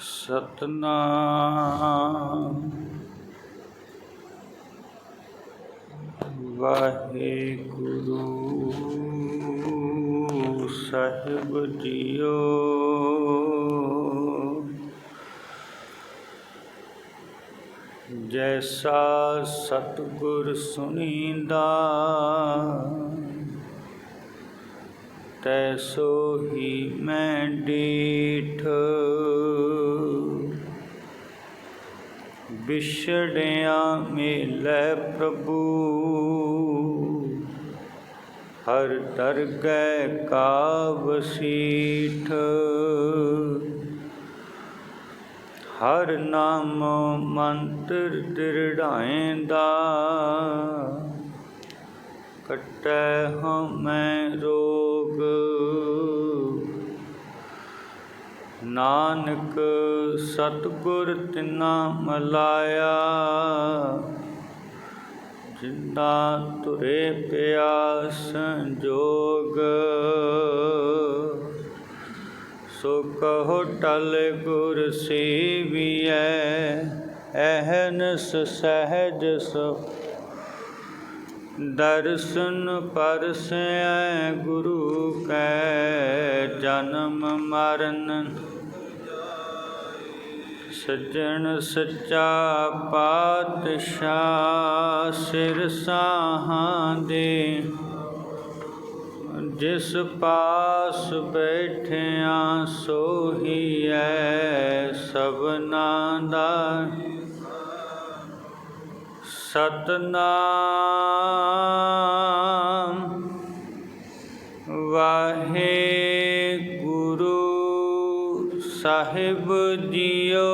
ਸਤਨਾਮ। ਵਾਹਿਗੁਰੂ ਸਾਹਿਬ ਜੀਓ। ਜੈਸਾ ਸਤਿਗੁਰ ਸੁਣੀਂਦਾ ਤੈਸੋ ਹੀ ਮੈਂ ਡੀਠ। ਵਿਛੜਿਆ ਮੇਲੇ ਪ੍ਰਭੂ। ਹਰ ਦਰਗਹਿ ਕਾ ਸ਼ੀਠ। ਹਰ ਨਾਮ ਮੰਤਰ ਦਿਰੜਾਏਂਦਾ ਕਟੈ ਹਮੈ ਰੋਗ। ਨਾਨਕ ਸਤਗੁਰ ਤਿਨਾ ਮਲਾਇਆ ਜਿੰਦਾ ਤੁਰੇ ਪਿਆ ਸੰਜੋਗ, ਸੋ ਕਹੋ ਟਲ ਗੁਰ ਸੇਵੀਐ, ਅਹਨਸ ਸਹਿਜ ਸੋ। ਦਰਸ਼ਨ ਪਰਸੈ ਗੁਰੂ ਕੈ, ਜਨਮ ਮਰਨ ਸੱਜਣ ਸੱਚਾ ਪਾਤਸ਼ਾਹ ਸਿਰ ਸਾਹਾਂ ਦੇ। ਜਿਸ ਪਾਸ ਬੈਠਿਆ ਸੋਹੀਐ ਸਭਨਾ ਦਾ। ਸਤਨਾਮ ਵਾਹਿਗੁਰੂ। ਸਾਹਿਬ ਜੀਓ।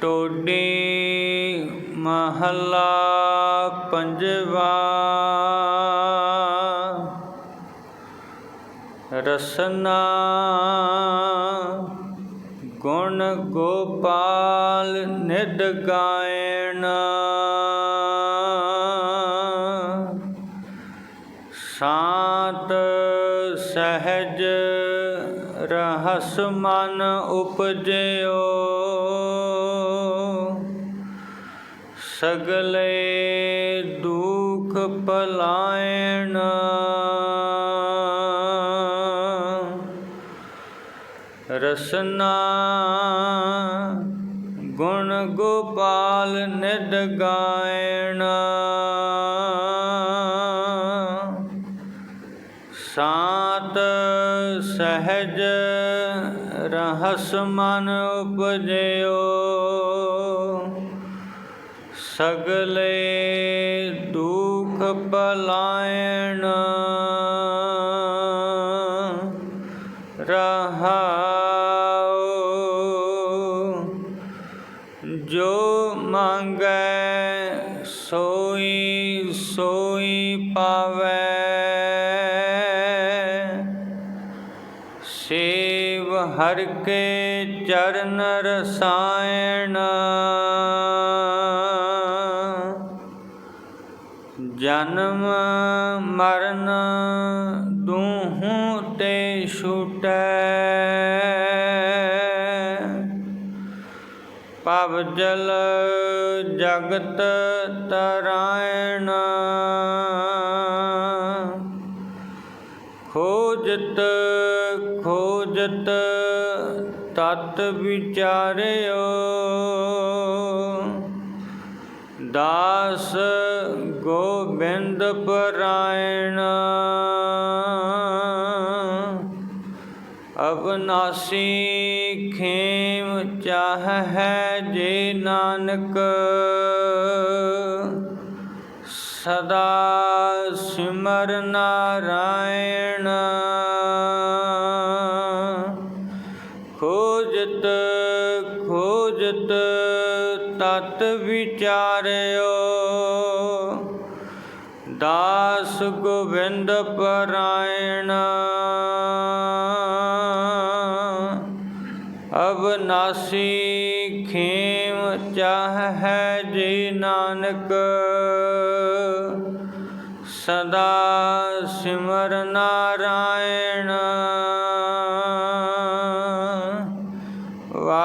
ਟੋਡੀ ਮਹਲਾ ਪੰਜਵਾ। ਰਸਨਾ ਗੁਣ ਗੋਪਾਲ ਨਿਦ ਗਾਇਣ। ਸਾਤ ਸਹਿਜ ਰਹਸ ਮਨ ਉਪਜਿਓ। ਸਗਲੇ ਦੁਖ ਪਲਾਇਣ। ਰਸਨਾ ਗੁਣ ਗੋਪਾਲ ਨਿਦ ਗਾਇਣ। ਸਾਤ ਸਹਿਜ ਰਹਸ ਮਨ ਉਪਜਿਓ ਸਗਲੇ ਦੁਖ ਪਲਾਇਣ ਰਹਾਉ। ਜੋ ਮੰਗੈ ਸੋਈ ਸੋਈ ਪਾਵੈ। ਹਰ ਕੇ ਚਰਨ ਰਸਾਇਣ। ਜਨਮ ਮਰਨ ਦੂਹੂ ਤੇ ਛੁਟੈ। ਪਵ ਜਲ ਜਗਤ ਤਰਾਇਣ। ਖੋਜਤ ਖੋਜਤ ਤਤ ਵਿਚਾਰਿਓ ਦਾਸ ਗੋਬਿੰਦ ਪਰਾਇਣ। ਅਬਨਾਸੀ ਖੇਮ ਚਾਹ ਹੈ ਜੇ ਨਾਨਕ ਸਦਾ ਸਿਮਰ ਨਾਰਾਇਣ। ਖੋਜਤ ਤਤ ਵਿਚਾਰਿਓ। ਦਾਸ ਗੋਬਿੰਦ ਪਰਾਇਣ। ਅਬਨਾਸੀ ਖੇਮ ਚਾਹ ਹੈ ਜੀ ਨਾਨਕ। ਸਦਾ ਸਿਮਰ ਨਾਰਾਇਣ।